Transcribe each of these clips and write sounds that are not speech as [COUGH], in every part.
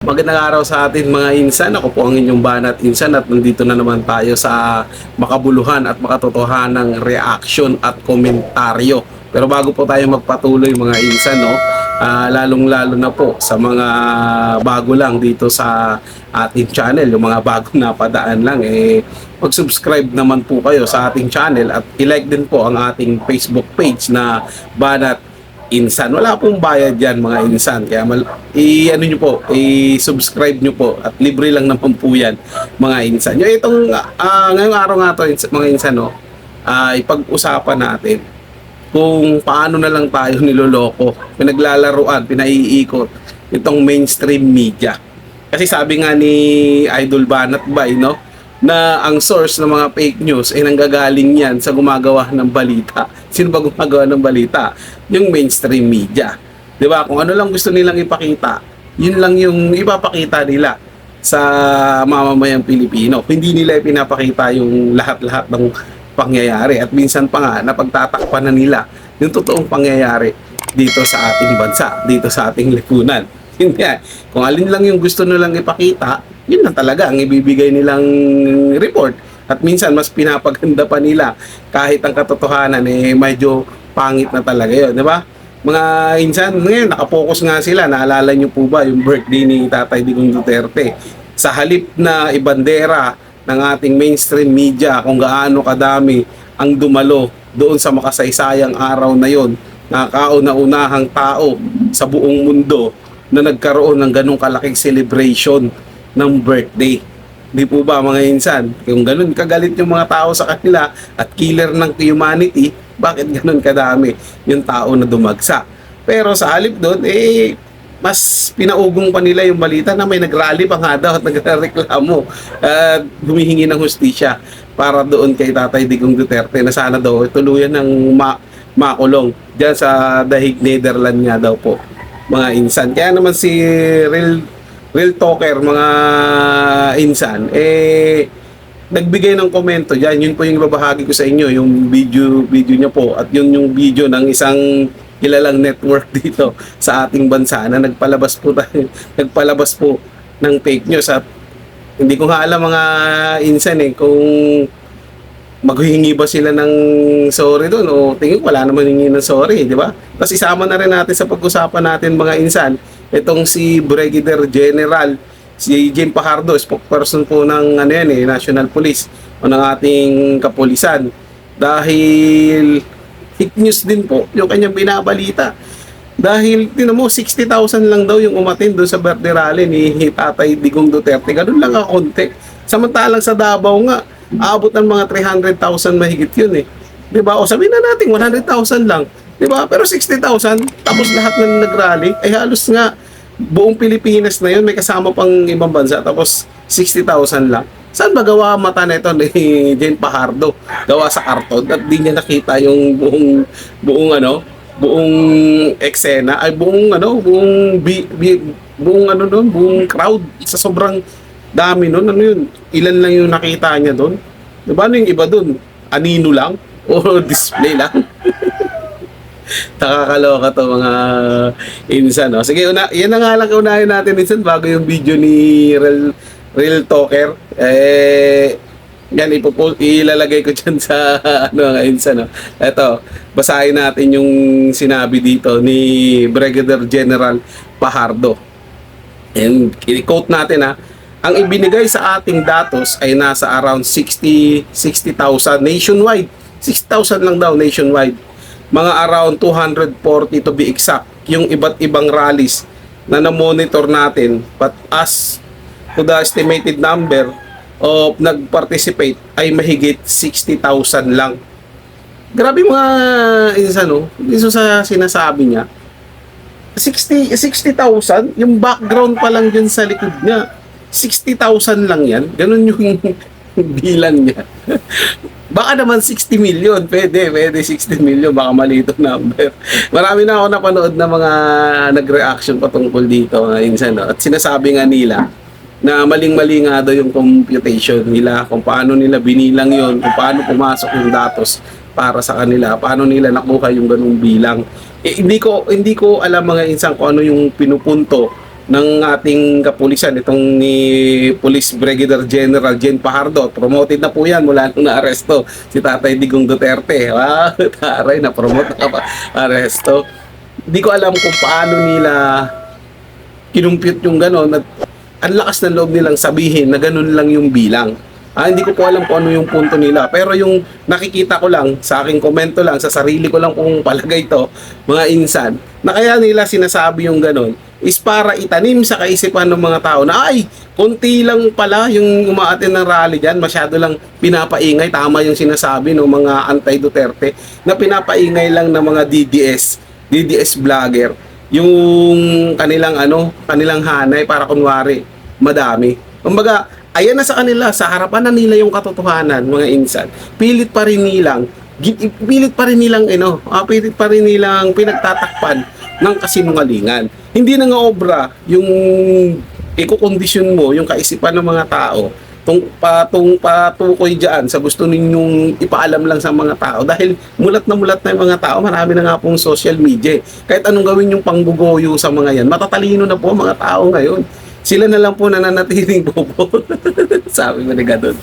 Magandang araw sa atin mga insan. Ako po ang inyong banat insan at nandito na naman tayo sa makabuluhan at makatotohanang reaction at komentaryo. Pero bago po tayo magpatuloy mga insan, no, ah, lalong-lalo na po sa mga bago lang dito sa ating channel, yung mga bagong napadaan lang, eh, mag-subscribe naman po kayo sa ating channel at i-like din po ang ating Facebook page na Banat insan. Wala pong bayad yan mga insan. Kaya mal- i ano nyo po, i-subscribe nyo po at libre lang naman po yan mga insan. Yung itong ah, ngayong araw nga to mga insan no, ah, ipag-usapan natin kung paano na lang tayo [LAUGHS] niloloko, pinaglalaruan, pinaiikot itong mainstream media. Kasi sabi nga ni Idol Banat Bay, no, na ang source ng mga fake news ay nanggagaling yan sa gumagawa ng balita. Sino ba gumagawa ng balita? Yung mainstream media. 'Di ba? Kung ano lang gusto nilang ipakita, yun lang yung ipapakita nila sa mamamayang Pilipino. Hindi nila ipinapakita yung lahat-lahat ng pangyayari at minsan pa nga napagtatakpan na nila yung totoong pangyayari dito sa ating bansa, dito sa ating lipunan. [LAUGHS] Hindi. Kung alin lang yung gusto nilang ipakita, yun na talaga ang ibibigay nilang report. At minsan mas pinapaganda pa nila kahit ang katotohanan eh medyo pangit na talaga yun, di ba? Mga insan, ngayon nakapokus nga sila. Naalala niyo po ba yung birthday ni Tatay Digong Duterte? Sa halip na ibandera ng ating mainstream media kung gaano kadami ang dumalo doon sa makasaysayang araw na yon na kauna-unahang tao sa buong mundo na nagkaroon ng ganong kalaking celebration ng birthday. Di po ba mga insan? Kung ganun kagalit yung mga tao sa kanila at killer ng humanity, bakit ganun kadami yung tao na dumagsa? Pero sa halip doon, eh, mas pinaugong pa nila yung balita na may nagrally pa nga daw at [LAUGHS] nagreklamo at humihingi ng hustisya para doon kay Tatay Digong Duterte na sana daw tuluyan ng ma- makulong dyan sa Dahig Netherland nga daw po mga insan. Kaya naman si Real Real Talker mga insan eh nagbigay ng komento diyan. Yun po yung ibabahagi ko sa inyo, yung video video niya po at yun yung video ng isang kilalang network [LAUGHS] dito sa ating bansa na nagpalabas po tayo, [LAUGHS] nagpalabas po ng fake news at hindi ko nga alam mga insan eh kung maghihingi ba sila ng sorry doon o tingin ko wala naman hingi ng sorry, di ba? Tapos isama na rin natin sa pag-usapan natin mga insan, itong si Brigadier General si Jim Pajardo, spokesperson po ng ano yan eh, National Police o ng ating kapulisan. Dahil fake news din po yung kanyang binabalita. Dahil, tinan mo, 60,000 lang daw yung umatin doon sa birthday rally ni Tatay Digong Duterte. Ganun lang ang konti. Samantalang sa Davao nga, aabot ng mga 300,000 mahigit yun eh. Di ba? O sabihin na natin, 100,000 lang. Di ba? Pero 60,000, tapos lahat ng nag-rally, ay halos nga buong Pilipinas na yun, may kasama pang ibang bansa, tapos 60,000 lang. Saan ba gawa mata nito ni [LAUGHS] Jane Pajardo? Gawa sa karton at di niya nakita yung buong buong ano, buong eksena ay buong ano, buong bi, bi- buong ano doon, buong crowd sa sobrang dami noon. Ano yun? Ilan lang yung nakita niya doon? Di ba ano yung iba doon? Anino lang [LAUGHS] o display lang? Nakakaloka to mga insan. No? Sige, una, yan na nga lang unahin natin insan bago yung video ni Real, Real Talker. Eh, yan, ipopo, ilalagay ko [LAUGHS] dyan sa ano, insan. No? Ito, basahin natin yung sinabi dito ni Brigadier General Pajardo. And i-quote natin ha, ang ibinigay sa ating datos ay nasa around 60 60,000 nationwide. 6,000 lang daw nationwide mga around 240 to be exact yung iba't ibang rallies na na-monitor natin. But as to the estimated number of nag-participate ay mahigit 60,000 lang. Grabe mga insan no? Dito sa sinasabi niya. 60 60,000 yung background pa lang dyan sa likod niya. 60,000 lang yan. Ganun yung [LAUGHS] bilang niya Baka naman 60 million, pwede, pwede 60 million, baka mali ito number. [LAUGHS] Marami na ako napanood na mga nag-reaction patungkol dito, uh, insan, no? at sinasabi nga nila na maling-mali nga daw yung computation nila, kung paano nila binilang yon kung paano pumasok yung datos para sa kanila, paano nila nakuha yung ganung bilang. Eh, hindi ko hindi ko alam mga insan kung ano yung pinupunto ng ating kapulisan, itong ni Police Brigadier General Jen Pajardo. Promoted na po yan mula nung na-aresto si Tatay Digong Duterte. Wow, [LAUGHS] taray, na-promote na pa, aresto. Hindi ko alam kung paano nila kinumpute yung gano'n at ang lakas ng loob nilang sabihin na ganun lang yung bilang. Ah, hindi ko po alam kung ano yung punto nila. Pero yung nakikita ko lang, sa aking komento lang, sa sarili ko lang kung palagay to, mga insan, na kaya nila sinasabi yung ganun, is para itanim sa kaisipan ng mga tao na ay, konti lang pala yung umaatin ng rally dyan, masyado lang pinapaingay, tama yung sinasabi ng mga anti-Duterte, na pinapaingay lang ng mga DDS, DDS vlogger, yung kanilang ano, kanilang hanay para kunwari madami. Kumbaga, ayan na sa kanila, sa harapan na nila yung katotohanan, mga insan. Pilit pa rin nilang pilit pa rin nilang ano, ah, pilit pa rin nilang pinagtatakpan ng kasinungalingan. Hindi na nga obra yung ikokondisyon mo yung kaisipan ng mga tao tung patong patukoy diyan sa gusto ninyong ipaalam lang sa mga tao. Dahil mulat na mulat na yung mga tao marami na nga pong social media. Kahit anong gawin yung panggugoyo sa mga yan matatalino na po ang mga tao ngayon. Sila na lang po nananatiling [LAUGHS] bobo. Sabi mo ni ganun.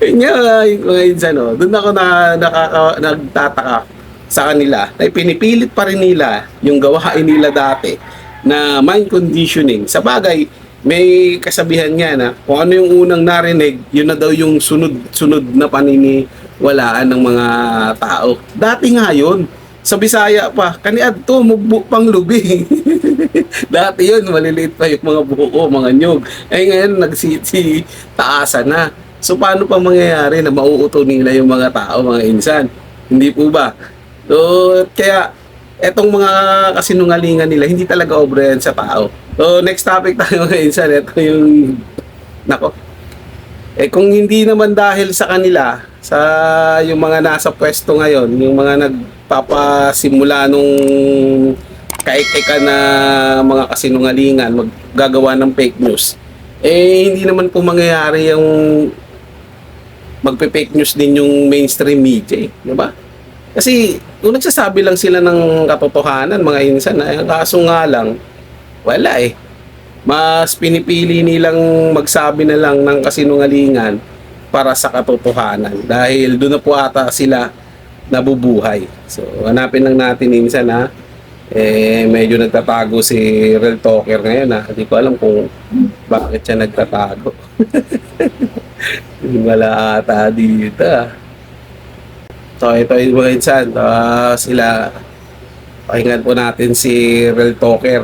Yun nga yung mga insan no doon ako na nakaka, nagtataka sa kanila na pinipilit pa rin nila yung gawain nila dati na mind conditioning sa bagay may kasabihan nga na kung ano yung unang narinig, yun na daw yung sunod-sunod na paniniwalaan ng mga tao. Dati nga yun. Sa Bisaya pa, kaniad to, mugbo pang lubi. [LAUGHS] Dati yun, maliliit pa yung mga buo, mga nyog. Eh ngayon, nagsisi taasan na. So paano pa mangyayari na mauuto nila yung mga tao, mga insan? Hindi po ba? So, kaya etong mga kasinungalingan nila, hindi talaga obra yan sa tao. So, next topic tayo [LAUGHS] ngayon, sir. Ito yung, nako, eh kung hindi naman dahil sa kanila, sa yung mga nasa pwesto ngayon, yung mga nagpapasimula nung kaik-ika na mga kasinungalingan, maggagawa ng fake news, eh hindi naman po mangyayari yung magpe-fake news din yung mainstream media, eh, di ba? Kasi kung nagsasabi lang sila ng katotohanan, mga insan, eh, kaso nga lang, wala eh. Mas pinipili nilang magsabi na lang ng kasinungalingan para sa katotohanan. Dahil doon na po ata sila nabubuhay. So, hanapin lang natin minsan ha. Eh, medyo nagtatago si Real Talker ngayon ha. Hindi ko alam kung bakit siya nagtatago. [LAUGHS] Wala ata dito ah. So, ito yung mga insan. Ah, sila, pakinggan po natin si Real Talker.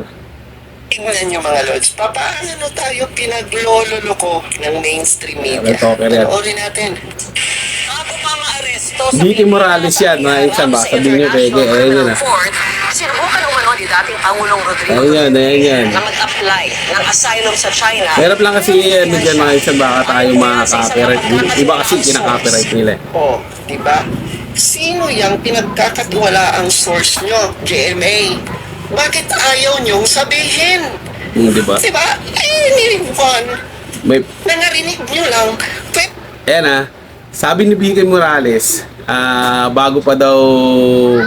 Tingnan nyo mga lods, papaano tayo pinaglololoko ng mainstream media? Real Talker yan. Panoorin natin. Ako mga aresto sa Vicky Morales yan, mga insan. Baka sabihin nyo, Pege. Ayun yun ah. Sinubukan naman ni dating Pangulong Rodrigo Ayun yan, ayun yan. na mag-apply ng asylum sa China. Hirap lang kasi yan, dyan mga insan. Baka tayo mga copyright. Iba kasi kinaka-copyright nila eh. Oh, di ba? Sino yung pinagkakatiwala ang source nyo, GMA? Bakit ayaw nyong sabihin? Hmm, di ba? Di ba? Eh, one, May, nangarinig nyo lang. Pwede ayan ah, sabi ni Vicky Morales, ah, bago pa daw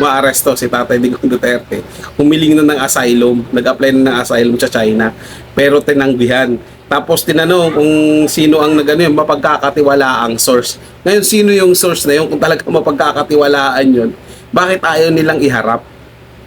maaresto si Tatay Digong Duterte, humiling na ng asylum, nag-apply na ng asylum sa China, pero tinanggihan. Tapos tinanong kung sino ang nagano yun, mapagkakatiwalaang source. Ngayon, sino yung source na yun? Kung talaga mapagkakatiwalaan yun, bakit ayaw nilang iharap?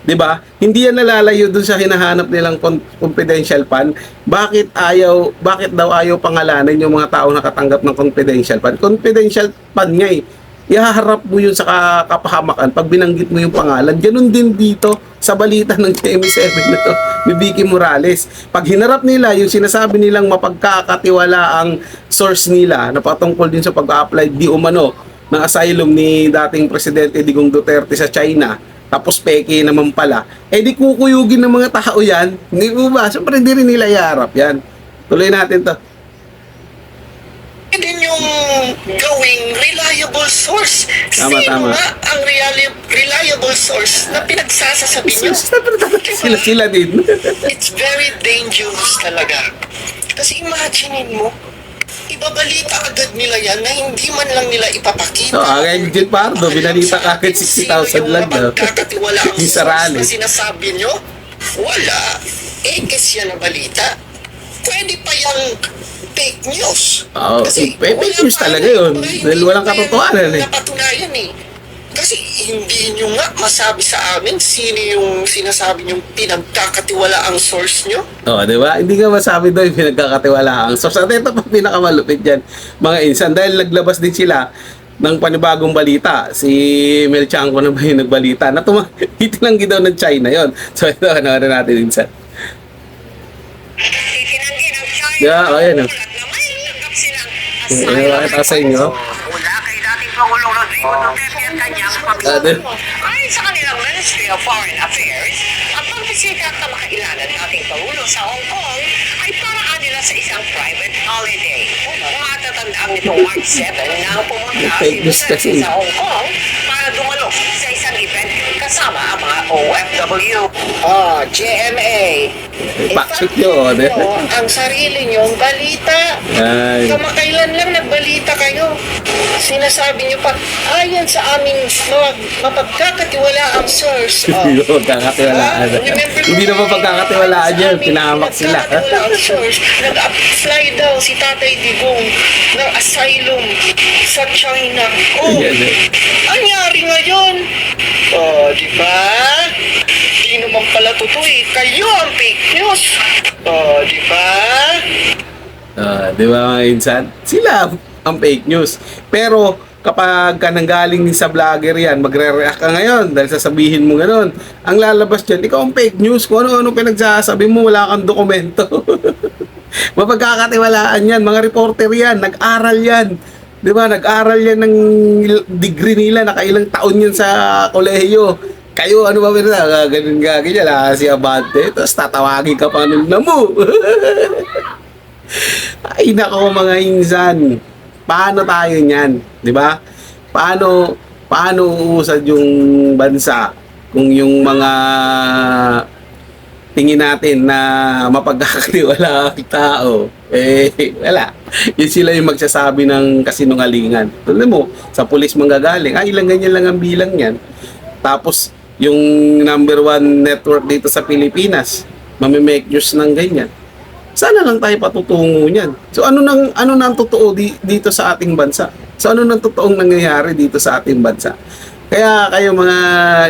'Di ba? Hindi yan nalalayo dun sa hinahanap nilang con- confidential fund. Bakit ayaw, bakit daw ayaw pangalanan yung mga tao nakatanggap ng confidential fund? Confidential fund nga eh. Ihaharap mo yun sa ka- kapahamakan pag binanggit mo yung pangalan. Ganun din dito sa balita ng GMA7 na to ni Vicky Morales. Pag hinarap nila yung sinasabi nilang mapagkakatiwala ang source nila na patungkol din sa pag-apply di umano ng asylum ni dating Presidente Digong Duterte sa China, tapos peke naman pala, eh di kukuyugin ng mga tao yan. Hindi ba? Siyempre hindi rin nila iharap yan. Tuloy natin to. Gawing reliable source. Tama, Sino tama. nga ang reliable, reliable source na pinagsasasabi nyo? sila sila din. [LAUGHS] It's very dangerous talaga. Kasi imaginein mo, ibabalita agad nila yan na hindi man lang nila ipapakita. So, ang [LAUGHS] Engine Pardo, binalita ka agad 60,000 lang ang Yung sa source rally. na sinasabi nyo? Wala. ekes yan na balita. Pwede pa yung fake news. Oo, eh, fake news talaga yun. Dahil walang katotohanan eh. Napatunayan eh. Kasi hindi nyo nga masabi sa amin sino yung sinasabi nyo pinagkakatiwala ang source nyo. Oo, di ba? Hindi nga masabi daw yung pinagkakatiwalaang source. At ito pa pinakamalupit dyan, mga insan. Dahil naglabas din sila ng panibagong balita. Si Mel Chanco na ba yung nagbalita? Na tuma- [LAUGHS] itinanggi daw ng China yon So ito, ano natin insan. Yeah, silang Ano nakita sa inyo? Mula kay dating Pangulong Rodrigo Duterte at kanyang pamilya. Ayon sa kanilang Ministry of Foreign Affairs, ang pagbisita at kamakailanan ng ating Pangulo sa Hong Kong ay paraan nila sa isang private holiday. Matatandaan nitong March 7 na pumunta si Duterte sa Hong Kong para dumalo sa isang event kasama ang mga OFW. Ah, JMA. Di ba? nyo ang sarili nyong balita. Ay. Kamakailan lang nagbalita kayo. Sinasabi nyo pa, ayon sa aming mga mapagkakatiwala ang source. [LAUGHS] Oh. Hindi na pagkakatiwalaan. Hindi na pagkakatiwalaan yan. Pinahamak sila. Source. Nag-apply daw si Tatay Digong ng asylum sa China. Oh, anyari ngayon? Oh, di ba? Di naman pala totoo eh. Kayo ang fake news. Oh, di ba? Ah, di ba mga insan? Sila ang fake news. Pero kapag ka nanggaling sa vlogger yan, magre-react ka ngayon dahil sasabihin mo ganun. Ang lalabas dyan, ikaw ang fake news. Kung ano-ano pinagsasabi mo, wala kang dokumento. [LAUGHS] Mapagkakatiwalaan yan. Mga reporter yan. Nag-aral yan. Di ba? Nag-aral yan ng degree nila. Nakailang taon yan sa kolehiyo. Kayo, ano ba ba Ganun nga, ganyan. Ah, si Abante. Tapos tatawagin ka pa nung namo. [LAUGHS] Ay nako mga insan. Paano tayo niyan, 'di ba? Paano paano uusad yung bansa kung yung mga tingin natin na mapagkakatiwala [LAUGHS] ang tao eh wala. Yun sila yung magsasabi ng kasinungalingan. Tulad mo, sa pulis manggagaling, ay ilang ganyan lang ang bilang niyan. Tapos yung number one network dito sa Pilipinas, mamimake news ng ganyan. Sana lang tayo patutungo niyan. So ano nang ano nang totoo di, dito sa ating bansa? So ano nang totoong nangyayari dito sa ating bansa? Kaya kayo mga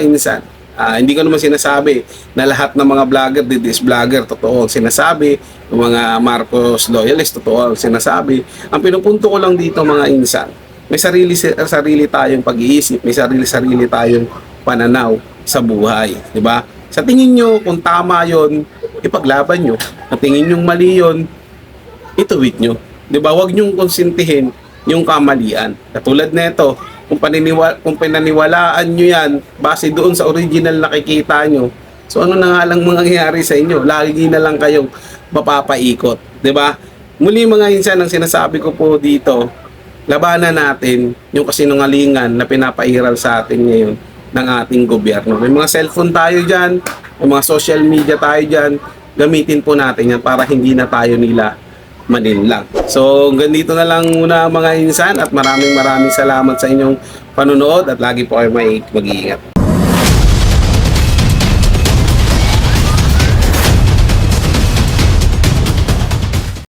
insan, ah, hindi ko naman sinasabi na lahat ng mga vlogger, didis vlogger, totoo ang sinasabi. Yung mga Marcos loyalist, totoo ang sinasabi. Ang pinupunto ko lang dito mga insan, may sarili sarili tayong pag-iisip, may sarili sarili tayong pananaw sa buhay, di ba? Sa tingin nyo, kung tama yon ipaglaban nyo. Sa tingin nyo mali yon ituwid nyo. Di ba? Huwag nyo konsintihin yung kamalian. Katulad nito, kung, paniniwa, kung pinaniwalaan nyo yan, base doon sa original na nakikita nyo, so ano na nga lang mangyayari sa inyo? Lagi na lang kayong mapapaikot. Di ba? Muli mga insan, ang sinasabi ko po dito, labanan natin yung kasinungalingan na pinapairal sa atin ngayon ng ating gobyerno. May mga cellphone tayo dyan, may mga social media tayo dyan, gamitin po natin yan para hindi na tayo nila maninlang. So, ganito na lang muna mga insan at maraming maraming salamat sa inyong panunood at lagi po kayo mag-iingat.